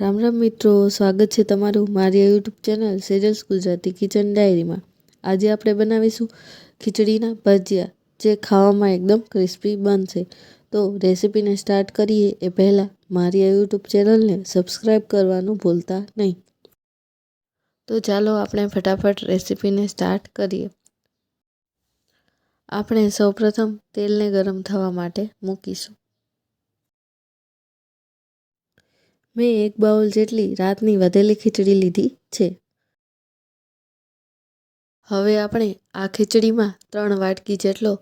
રામ રામ મિત્રો, સ્વાગત છે તમારું મારી YouTube channel Sejal's Gujarati kitchen ડાયરીમાં. આજે આપણે બનાવીશું ખીચડીના ભજીયા, જે ખાવામાં એકદમ ક્રિસ્પી બનશે. તો રેસીપીને સ્ટાર્ટ કરીએ એ પહેલાં મારી આ યુટ્યુબ ચેનલને સબસ્ક્રાઈબ કરવાનું ભૂલતા નહીં. તો ચાલો આપણે ફટાફટ રેસીપીને સ્ટાર્ટ કરીએ. આપણે સૌપ્રથમ તેલને ગરમ થવા માટે મૂકીશું. મેં એક બાઉલ જેટલી રાતની વધેલી ખીચડી લીધી છે. હવે આપણે આ ખીચડીમાં ત્રણ વાટકી જેટલો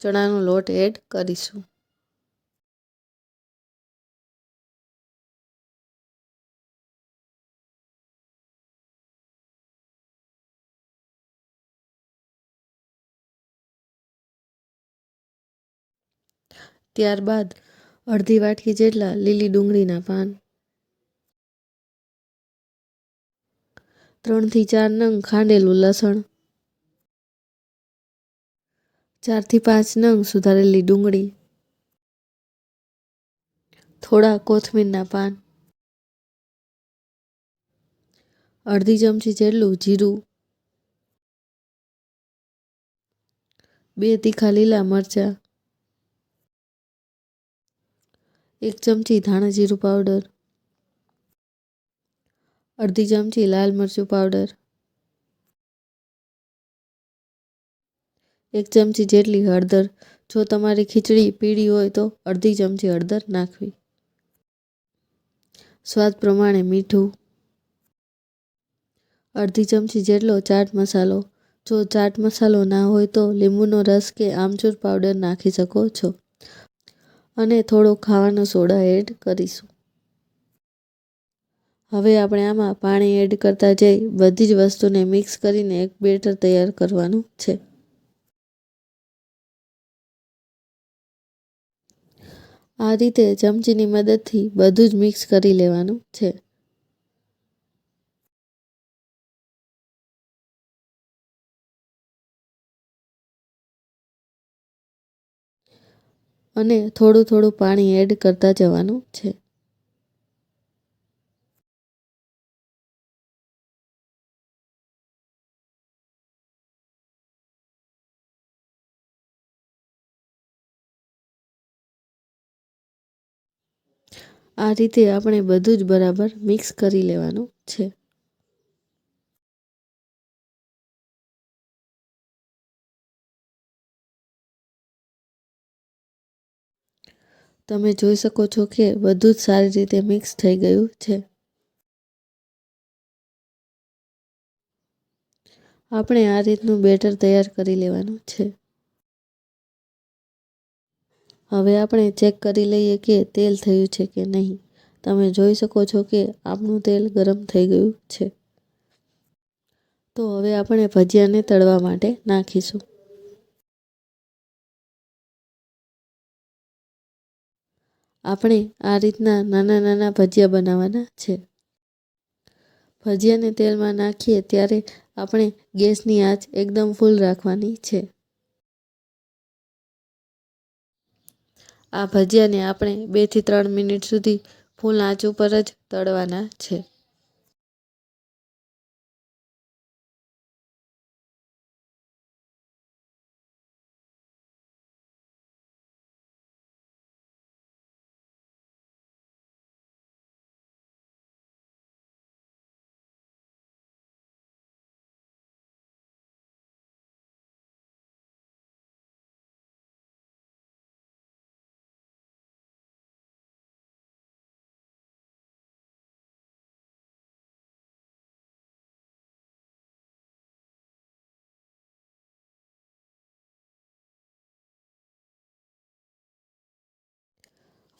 ચણાનો લોટ એડ કરીશું. ત્યારબાદ અડધી વાટકી જેટલા લીલી ડુંગળીના પાન ત્રણથી ચાર નંગ ખાંડેલું લસણ. ચારથી પાંચ નંગ સુધારેલી ડુંગળી. થોડા કોથમીરના પાન. અડધી ચમચી જેટલું જીરું. બે તીખા લીલા મરચાં. એક ચમચી ધાણા જીરું પાવડર. અડધી ચમચી લાલ મરચું પાવડર, એક ચમચી જેટલી હળદર. જો તમારી ખીચડી પીળી હોય તો અડધી ચમચી હળદર નાખવી. સ્વાદ પ્રમાણે મીઠું, અડધી ચમચી જેટલો ચાટ મસાલો. જો ચાટ મસાલો ના હોય તો લીંબુનો રસ કે આમચૂર પાવડર નાખી શકો છો. અને થોડો ખાવાનો સોડા એડ કરીશું. હવે આપણે આમાં પાણી એડ કરતા જઈ બધી જ વસ્તુને મિક્સ કરીને એક બેટર તૈયાર કરવાનું છે. આ રીતે ચમચીની મદદથી બધું જ મિક્સ કરી લેવાનું છે. અને થોડું થોડું પાણી એડ કરતા જવાનું છે. આ રીતે આપણે બધું જ બરાબર મિક્સ કરી લેવાનું છે. તમે જોઈ શકો છો કે બધું જ સારી રીતે મિક્સ થઈ ગયું છે. આપણે આ રીતનું બેટર તૈયાર કરી લેવાનું છે. હવે આપણે ચેક કરી લઈએ કે તેલ થયું છે કે નહીં. તમે જોઈ શકો છો કે આપણું તેલ ગરમ થઈ ગયું છે. તો હવે આપણે ભજીયાને તળવા માટે નાખીશું. આપણે આ રીતના નાના નાના ભજીયા બનાવવાના છે. ભજીયાને તેલમાં નાખીએ ત્યારે આપણે ગેસની આંચ એકદમ ફૂલ રાખવાની છે. આ ભજીયાને આપણે બેથી ત્રણ મિનિટ સુધી ફૂલ આંચ ઉપર જ તળવાના છે.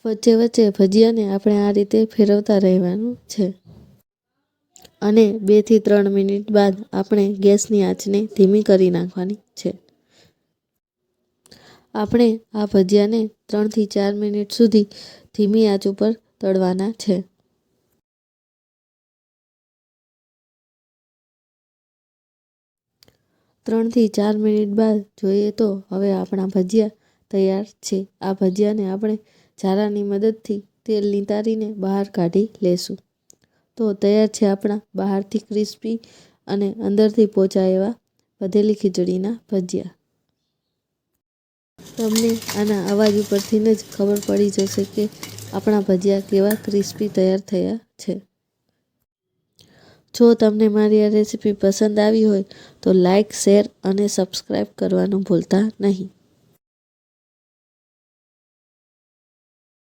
વચ્ચે વચ્ચે ભજીયાને આપણે આ રીતે ફેરવતા રહેવાનું છે. અને બેથી ત્રણ મિનિટ બાદ આપણે ગેસની આંચને ધીમી કરી નાખવાની છે. આપણે આ ભજીયાને ત્રણથી ચાર મિનિટ સુધી ધીમી આંચ ઉપર તળવાના છે. ત્રણથી ચાર મિનિટ બાદ જોઈએ તો હવે આપણા ભજીયા તૈયાર છે. આ ભજીયાને આપણે ઝારાની મદદથી તેલ નિતારીને બહાર કાઢી લેશું. તો તૈયાર છે આપણા બહારથી ક્રિસ્પી અને અંદરથી પોચા એવા વધેલી ખીચડીના ભજીયા. તમને આના અવાજ ઉપરથી જ ખબર પડી જશે કે આપણા ભજીયા કેવા ક્રિસ્પી તૈયાર થયા છે. જો તમને મારી આ રેસીપી પસંદ આવી હોય તો લાઈક, શેર અને સબસ્ક્રાઈબ કરવાનું ભૂલતા નહીં.